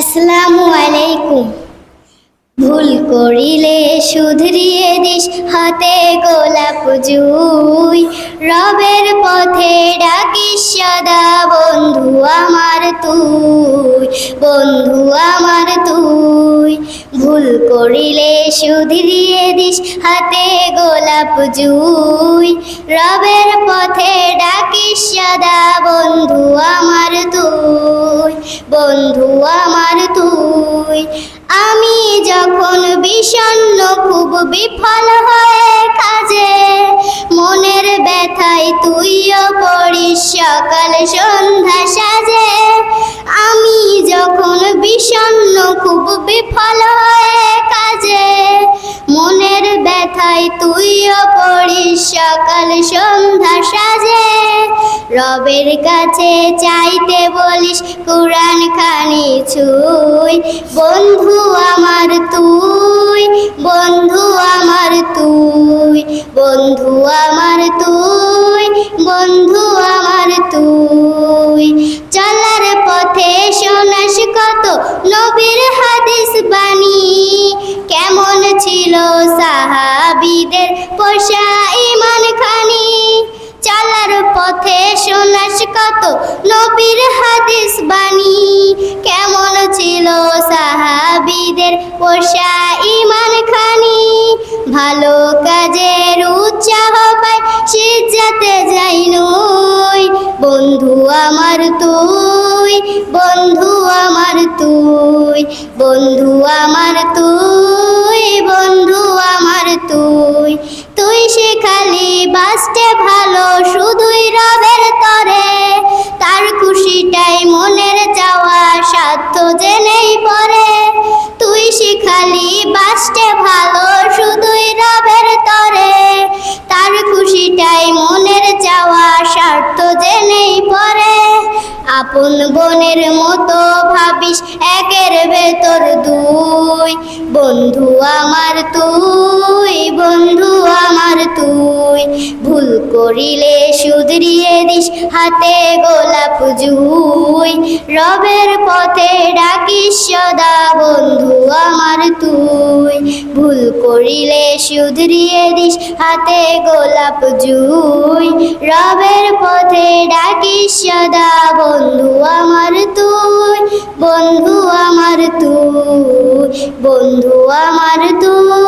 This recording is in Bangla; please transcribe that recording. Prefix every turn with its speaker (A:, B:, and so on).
A: আসসালামু আলাইকুম। ভুল করিলে শুধরিয়ে দিস হাতে গোলাপ জুই। রবের পথে ডাকিস সদা, বন্ধু আমার তুই, বন্ধু আমার তুই। ভুল করিলে শুধরিয়ে দিস হাতে গোলাপ জুই। রবের পথে ডাকিস সদা, বন্ধু আমার তুই, বন্ধু বিষণ্ণ, খুব বিফল হয়ে কাজে। মনের ব্যথায় তুইও পড়িস সকাল সন্ধ্যা সাজে। আমি যখন বিষণ্ণ, খুব বিফল হয়ে কাজে। মনের ব্যথায় তুইও পড়িস সকাল সন্ধ্যা সাজে। রবের কাছে চাইতে বলিস কোরআন খানি ছুই। বন্ধু আমার, তুই নবীর হাদিস বাণী। কেমন ছিল সাহাবিদের পোষা ইমান খানি? চলার পথে শোনাস কত নবীর হাদিস বাণী। কেমন ছিল সাহাবিদের পোষা ইমান খানি? ভালো কাজের উৎসাহ পায় সে যাতে যাই নই বন্ধু আমার তুই, বন্ধু তুই, বন্ধু আমার তুই, বন্ধু আমার তুই। তুই শেখালি বাসতে ভালো, শুধুই রবের তরে। তার খুশিটাই মনের চাওয়া, সাধ্য জেনেই পরে। তুই শিখালি বাসতে ভালো, শুধুই রবের তরে। তার খুশিটাই মনের চাওয়া স্বার্থ জেনেই পরে। আপন বোনের মতো ভেতর দুই। বন্ধু আমার তুই, বন্ধু আমার তুই। ভুল করিলে শুধরিয়ে দিস হাতে গোলাপ জুই। রবের পথে ডাকিস সদা, বন্ধু আমার তুই। ভুল করিলে শুধরিয়ে দিস হাতে গোলাপ জুই। রবের পথে ডাকিস সদা, বন্ধু আমার তুই। বন্ধু আমার তুই বন্ধু আমার তুই